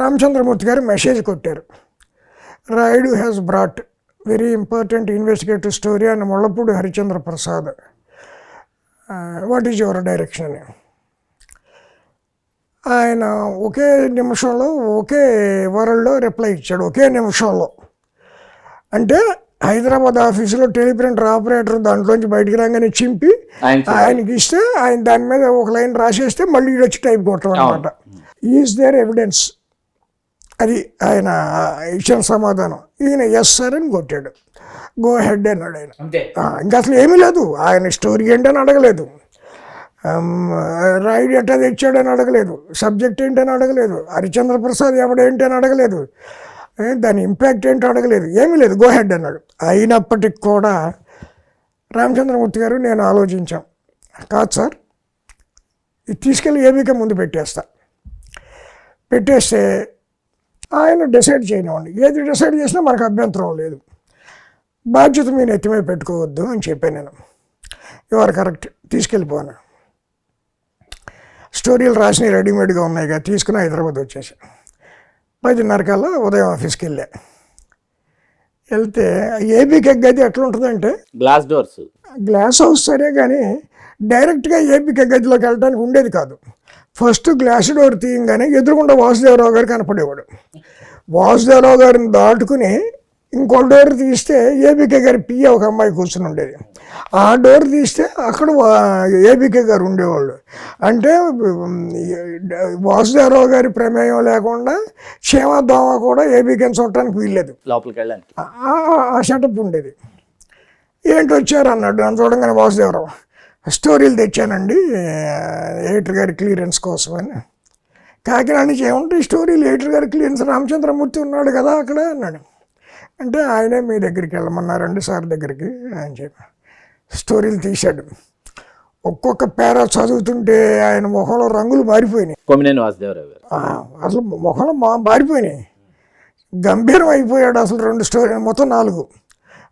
Ramachandramurthy garu message కొట్టారు. Rayudu has brought very important investigative story అని Mullapudi Harichandra Prasad. What is your direction అని ఆయన ఒకే నిమిషంలో ఒకే వరల్డ్లో రిప్లై ఇచ్చాడు ఒకే నిమిషంలో. అంటే హైదరాబాద్ ఆఫీసులో టెలిప్రింటర్ ఆపరేటర్ దాంట్లోంచి బయటికి రాగానే చింపి ఆయన ఆయనకి ఇస్తే ఆయన దాని మీద ఒక లైన్ రాసేస్తే మళ్ళీ వచ్చి టైప్ కొట్టడం అనమాట ఈజ్ దేర్ ఎవిడెన్స్ అది ఆయన ఇచ్చిన సమాధానం. ఈయన ఎస్ సార్ అని కొట్టాడు. గో హెడ్ అన్నాడు ఆయన. ఇంకా అసలు ఏమీ లేదు. ఆయన స్టోరీ ఏంటని అడగలేదు. రాయుడు ఎట్టా తెచ్చాడని అడగలేదు. సబ్జెక్ట్ ఏంటని అడగలేదు. హరిచంద్ర ప్రసాద్ ఎవడేంటి అని అడగలేదు. దాని ఇంపాక్ట్ ఏంటో అడగలేదు. ఏమీ లేదు. గో హెడ్ అన్నాడు. అయినప్పటికి కూడా రామచంద్రమూర్తి గారు నేను ఆలోచించాం. కాదు సార్ ఇది తీసుకెళ్ళి ఏబీకే ముందు పెట్టేస్తా. పెట్టేస్తే ఆయన డిసైడ్ చేయనివ్వండి. ఏది డిసైడ్ చేసినా మనకు అభ్యంతరం లేదు. బాధ్యత మీరు ఎత్తిమే పెట్టుకోవద్దు అని చెప్పాను నేను. ఇవారు కరెక్ట్. తీసుకెళ్ళిపోను. స్టోరీలు రాసినవి రెడీమేడ్గా ఉన్నాయి కదా తీసుకుని హైదరాబాద్ వచ్చేసి. పదిన్నర కల్లా ఉదయం ఆఫీస్కి వెళ్ళా వెళ్తే ఏబీకి గది ఎట్లా ఉంటుందంటే గ్లాస్ డోర్స్ గ్లాస్ హౌస్ సరే కానీ డైరెక్ట్గా ఏపీకే గదిలోకి వెళ్ళడానికి ఉండేది కాదు. ఫస్ట్ గ్లాస్ డోర్ తీయంగానే ఎదురుగుండా వాసుదేవరావు గారు కనపడేవాడు. వాసుదేవరావు గారిని దాటుకుని ఇంకో డోర్ తీస్తే ఏబీకే గారి పియ్య ఒక అమ్మాయి కూర్చుని ఉండేది. ఆ డోర్ తీస్తే అక్కడ ఏబీకే గారు ఉండేవాళ్ళు. అంటే వాసుదేవరావు గారి ప్రమేయం లేకుండా క్షేమ దోమ కూడా ఏబీకేని చూడటానికి వీల్లేదు. లోపలికి వెళ్ళడానికి. ఆ- ఆ సెటప్ ఉండేది. ఏంటి వచ్చారు అన్నాడు. నన్ను చూడంగానే వాసుదేవరావు. స్టోరీలు తెచ్చానండి ఎడిటర్ గారి క్లియరెన్స్ కోసం అని కాకినాడ నుంచి ఏముంటాయి స్టోరీలు? ఎడిటర్ గారి క్లియరెన్స్ రామచంద్రమూర్తి ఉన్నాడు కదా అక్కడ అన్నాడు. అంటే ఆయనే మీ దగ్గరికి వెళ్ళమన్నారండి సార్ దగ్గరికి అని చెప్పి. స్టోరీలు తీశాడు. ఒక్కొక్క పేరా చదువుతుంటే ఆయన ముఖంలో రంగులు మారిపోయినాయి. కొమ్మినేని వాసుదేవరావు అసలు ముఖంలో మా మారిపోయినాయి. గంభీరం అయిపోయాడు అసలు రెండు స్టోరీ మొత్తం నాలుగు.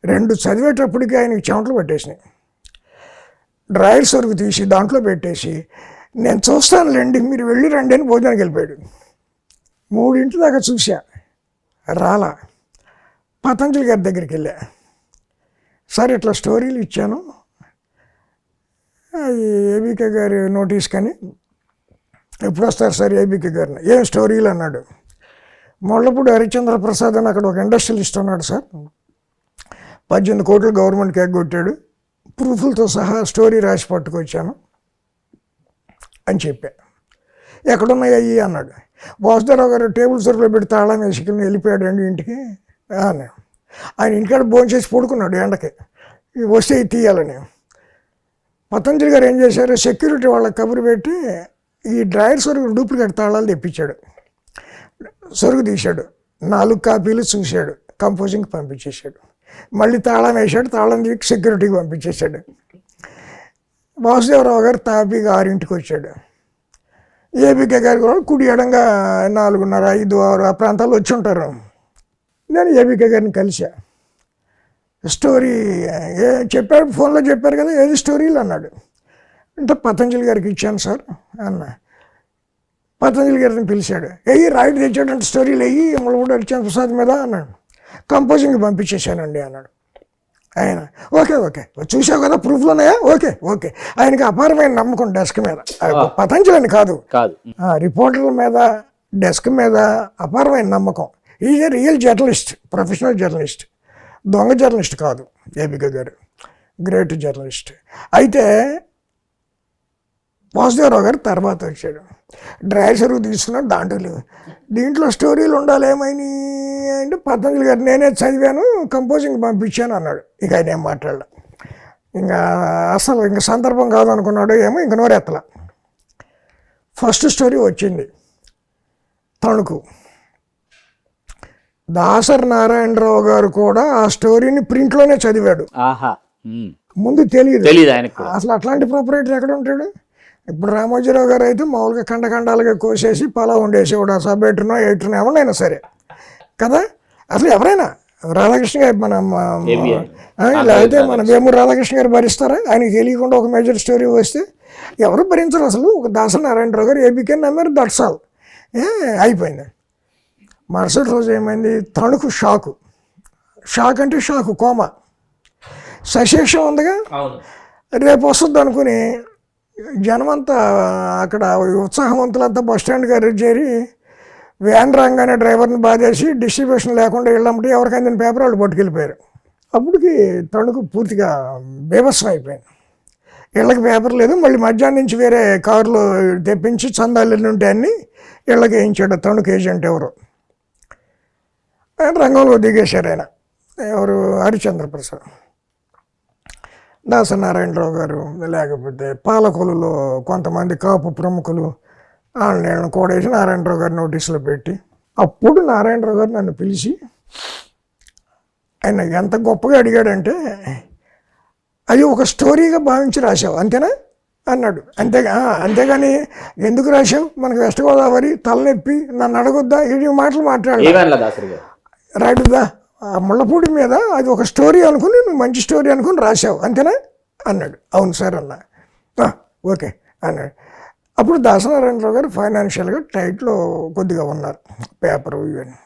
రెండు చదివేటప్పటికి ఆయనకి చెమటలు పట్టేసినాయి. డ్రాయర్ సరుకు తీసి దాంట్లో పెట్టేసి నేను చూస్తాను రండి మీరు వెళ్ళి రండి అని భోజనానికి వెళ్ళిపోయాడు. మూడింటి దాకా చూశా. రాలా. పతంజలి గారి దగ్గరికి వెళ్ళా. సార్ ఇట్లా స్టోరీలు ఇచ్చాను. ఏబికే గారి నోటీస్ కానీ ఎప్పుడు వస్తారు సార్ ఏబికే గారిని? ఏం స్టోరీలు? అన్నాడు. మొళ్ళపూడి హరిచంద్ర ప్రసాద్ అని అక్కడ ఒక ఇండస్ట్రియలిస్ట్ ఉన్నాడు సార్. పద్దెనిమిది కోట్లు గవర్నమెంట్కి ఎగ్గొట్టాడు. ప్రూఫ్లతో సహా స్టోరీ రాసి పట్టుకొచ్చాను అని చెప్పా. ఎక్కడున్నాయి అయ్యి అన్నాడు. వాసుదేవరావు గారు టేబుల్ సరుకులో పెట్టి తాళం వేసుకుని వెళ్ళిపోయాడు అండి ఇంటికి? అని ఆయన ఇంటికాడ భోంచేసి పడుకున్నాడు ఎండకి. వస్తే తీయాలని. పతంజలి గారు ఏం చేశారు? సెక్యూరిటీ వాళ్ళకి కబురు పెట్టి ఈ డ్రైవర్ సరుకు డూప్లికేట్ తాళాలు తెప్పించాడు. సరుకు తీశాడు. నాలుగు కాపీలు చూశాడు. కంపోజింగ్కి పంపించేశాడు. మళ్ళీ తాళం వేశాడు తాళం తీసి సెక్యూరిటీకి పంపించేశాడు. వాసుదేవరావు గారు తాపీగా ఆరింటికి వచ్చాడు. ఏబికే గారు కూడా కుడి ఎడంగా నాలుగున్నర ఐదు ఆరు ఆ ప్రాంతాల్లో వచ్చి ఉంటారు. నేను ఏబికే గారిని కలిసా స్టోరీ ఏ చెప్పారు ఫోన్లో చెప్పారు కదా ఏది స్టోరీలు అన్నాడు. అంటే పతంజలి గారికి ఇచ్చాను సార్ అన్న. పతంజలి గారిని పిలిచాడు. ఎయ్యి రాయుడు తెచ్చాడంటే స్టోరీలు వెయ్యి ముళ్ళపూడి హరిచంద్ర ప్రసాద్ మీద అన్నాడు. కంపోజింగ్ పంపించేశానండి అన్నాడు. ఆయన ఓకే ఓకే. చూసావు కదా ప్రూఫ్లు ఉన్నాయా? Okay okay. ఆయనకి అపారమైన నమ్మకం డెస్క్ మీద. ఆ, పతంజలి అని కాదు. రిపోర్టర్ల మీద డెస్క్ మీద అపారమైన నమ్మకం. Is a real journalist professional journalist దొంగ జర్నలిస్ట్ కాదు ఏబిక గారు. గ్రేట్ జర్నలిస్ట్ అయితే వాసుదేవరావు గారు తర్వాత వచ్చాడు. డ్రైవ్ సరుకు తీసుకున్నాడు దాంట్లో. దీంట్లో స్టోరీలు ఉండాలి ఏమైనా అంటే పతంజలి గారు నేనే చదివాను కంపోజింగ్ పంపించాను అన్నాడు. ఇక ఆయన ఏం మాట్లాడలే. ఇంకా అసలు ఇంకా సందర్భం కాదు అనుకున్నాడు ఏమో ఇంక నోరెత్తల. ఫస్ట్ స్టోరీ వచ్చింది. తణుకు. దాసరి నారాయణరావు గారు కూడా ఆ స్టోరీని ప్రింట్లోనే చదివాడు. ముందు తెలియదు అసలు అట్లాంటి ప్రాపరేటర్ ఎక్కడ ఉంటాడు? ఇప్పుడు రామోజీరావు గారు అయితే మామూలుగా ఖండఖండాలుగా కోసేసి పలా ఉండేసేవాడు ఆ సబ్ ఎయిటర్నో ఎయిటర్నో ఎవరినైనా సరే. కదా? అసలు ఎవరైనా? రాధాకృష్ణ గారు మన లేకపోతే మన వేమూరు రాధాకృష్ణ గారు భరిస్తారా? ఆయనకి తెలియకుండా ఒక మేజర్ స్టోరీ వస్తే ఎవరు భరించరు అసలు? ఒక దాస నారాయణరావు గారు ఏబీకే నమ్మారు దట్స్ ఆల్ ఏ అయిపోయింది. మరుసటి రోజు ఏమైంది? తణుకు షాకు. షాక్ అంటే షాకు కోమ. సశేషం ఉందిగా? రేపు వస్తుంది అనుకుని జనమంతా అక్కడ ఉత్సాహవంతులంతా బస్ స్టాండ్ గారు చేరి వ్యాన్ రాగానే డ్రైవర్ని బాధేసి డిస్ట్రిబ్యూషన్ లేకుండా వెళ్ళమంటే ఎవరికైనా దీని పేపర్ వాళ్ళు పట్టుకెళ్ళిపోయారు. అప్పటికి తణుకు పూర్తిగా బీభత్సం అయిపోయింది. వీళ్ళకి పేపర్ లేదు మళ్ళీ మధ్యాహ్నం నుంచి వేరే కారులో తెప్పించి చందాలు ఉంటే అన్ని వీళ్ళకి వేయించాడు తణుకు ఏజెంట్ ఎవరు. ఆయన రంగంలో దిగేశారు ఆయన. ఎవరు? హరిచంద్ర ప్రసాద్ దాసనారాయణరావు గారు లేకపోతే పాలకులలో కొంతమంది కాపు ప్రముఖులు వాళ్ళని కూడేసి నారాయణరావు గారి నోటీసులో పెట్టి అప్పుడు నారాయణరావు గారు నన్ను పిలిచి ఆయన ఎంత గొప్పగా అడిగాడంటే అది ఒక స్టోరీగా భావించి రాశావు అంతేనా? అన్నాడు. అంతేగా "ఆ, అంతేగాని ఎందుకు రాశావు? మనకు వెస్ట్ గోదావరి తలనొప్పి నన్ను అడగొద్దా? ఈ మాటలు మాట్లాడాలి. ఏమన్నా దాసరి గారు? రాయుడుదా ఆ ముళ్ళపూడి మీద అది ఒక స్టోరీ అనుకుని నువ్వు మంచి స్టోరీ అనుకుని రాశావు అంతేనా? అన్నాడు. అవును సార్ అన్న. "ఆ, ఓకే అన్నాడు. అప్పుడు దాసనారాయణరావు గారు ఫైనాన్షియల్గా టైట్లో కొద్దిగా ఉన్నారు పేపరు ఇవన్నీ.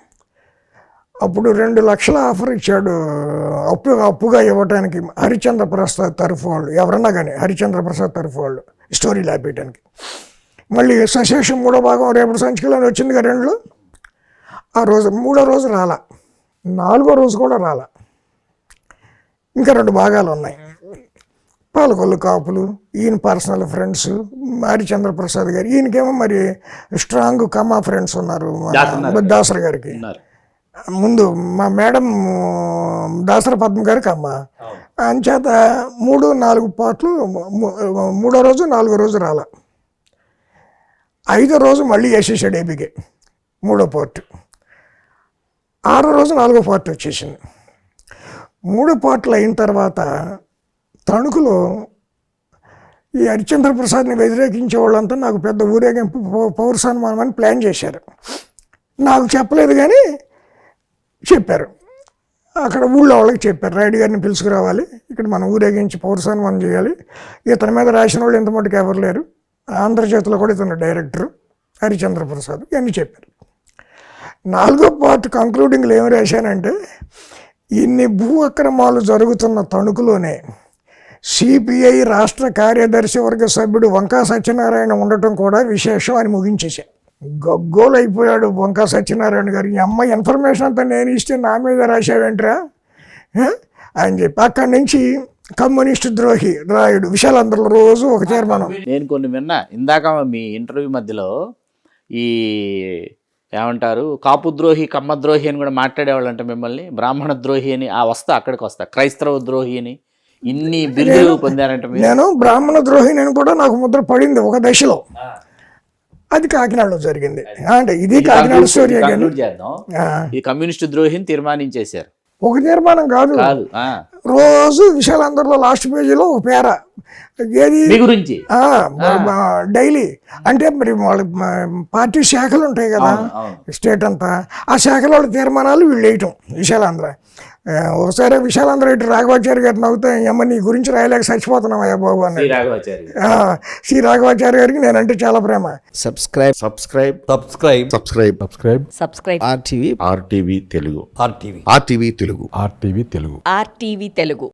అప్పుడు రెండు లక్షల ఆఫర్ ఇచ్చాడు అప్పు అప్పుగా ఇవ్వడానికి హరిచంద్ర ప్రసాద్ తరఫు వాళ్ళు ఎవరన్నా కానీ హరిచంద్ర ప్రసాద్ తరఫు వాళ్ళు స్టోరీ లాపేయడానికి మళ్ళీ సశేషం మూడో భాగం రేపటి సంచికలోనే వచ్చింది కదా రెండులో. ఆ రోజు మూడో రోజు రాలా నాలుగో రోజు కూడా రాలా. ఇంకా రెండు భాగాలు ఉన్నాయి. పాలకొల్లు కాపులు ఈయన పర్సనల్ ఫ్రెండ్స్ హరిచంద్ర ప్రసాద్ గారు ఈయనకేమో మరి స్ట్రాంగ్ కమ్మా ఫ్రెండ్స్ ఉన్నారు. దాసరి గారికి. ముందు మా మేడం దాసర పద్మ గారికి అమ్మ అంచేత మూడు నాలుగు పాటలు మూడో రోజు నాలుగో రోజు రాల. ఐదో రోజు మళ్ళీ వేసేసాడు ఏబికే మూడో పార్ట్. ఆరో రోజు నాలుగో పార్ట్ వచ్చేసింది. మూడో పార్ట్లు అయిన తర్వాత తణుకులో ఈ హరిచంద్ర ప్రసాద్ని వ్యతిరేకించే వాళ్ళంతా నాకు పెద్ద ఊరేగింపు పౌర సన్మానం అని ప్లాన్ చేశారు. నాకు చెప్పలేదు కానీ చెప్పారు. అక్కడ ఊళ్ళో వాళ్ళకి చెప్పారు. రైడ్ గారిని పిలుచుకురావాలి. ఇక్కడ మనం ఊరేగించి పౌర సన్మానం చేయాలి. ఇతని మీద రాసిన వాళ్ళు ఇంత మటుకు ఎవరు లేరు. ఆంధ్రజ్యోతిలో కూడా ఇతను డైరెక్టరు హరిచంద్ర ప్రసాద్ ఇవన్నీ చెప్పారు. నాలుగో పార్ట్ కంక్లూడింగ్లు ఏమి రాశానంటే ఇన్ని భూ అక్రమాలు జరుగుతున్న తణుకులోనే సిపిఐ రాష్ట్ర కార్యదర్శి వర్గ సభ్యుడు వంకా సత్యనారాయణ ఉండటం కూడా విశేషం అని ముగించేశా గగ్గోలు అయిపోయాడు వంకా సత్యనారాయణ గారు. ఈ అమ్మాయి ఇన్ఫర్మేషన్ అంతా నేను ఇస్తే నా మీద రాసావేంట్రా అని చెప్పి అక్కడి నుంచి కమ్యూనిస్ట్ ద్రోహి రాయుడు విశాలందరిలో రోజు ఒక తీర్మానం నేను కొన్ని విన్నా ఇందాక మీ ఇంటర్వ్యూ మధ్యలో ఈ ఏమంటారు కాపు ద్రోహి కమ్మ ద్రోహి అని కూడా మాట్లాడేవాళ్ళంట మిమ్మల్ని బ్రాహ్మణ ద్రోహి అని ఆ వస్తా అక్కడికి వస్తా క్రైస్తవ ద్రోహి అని. ఇన్ని బిరుదులు పొందారంట నేను బ్రాహ్మణ ద్రోహి నేను కూడా నాకు ముద్ర పడింది ఒక దశలో. అది కాకినాడలో జరిగింది. అంటే ఇది కాకినాడ స్టోరీ ఈ కమ్యూనిస్ట్ ద్రోహిని తీర్మానించేశారు. ఒక తీర్మానం కాదు. రోజు విశాలందరిలో లాస్ట్ పేజీలో ఒక పేర. ఏది? గురించి? డైలీ. అంటే మరి వాళ్ళ పార్టీ శాఖలు ఉంటాయి కదా. స్టేట్ అంతా. ఆ శాఖల వాళ్ళ తీర్మానాలు వీళ్ళు వేయటం విశాలాంధ్ర. ఒకసారి విశాలాంధ్ర ఇటు రాఘవాచారి గారు నవ్వుతా అమ్మ నీ గురించి రాయలేక చచ్చిపోతున్నామయ్యా బాబు. ఆ, శ్రీ రాఘవాచారి గారికి నేనంటే చాలా ప్రేమ. Subscribe subscribe subscribe subscribe subscribe subscribe RTV RTV Telugu RTV RTV Telugu RTV Telugu RTV Telugu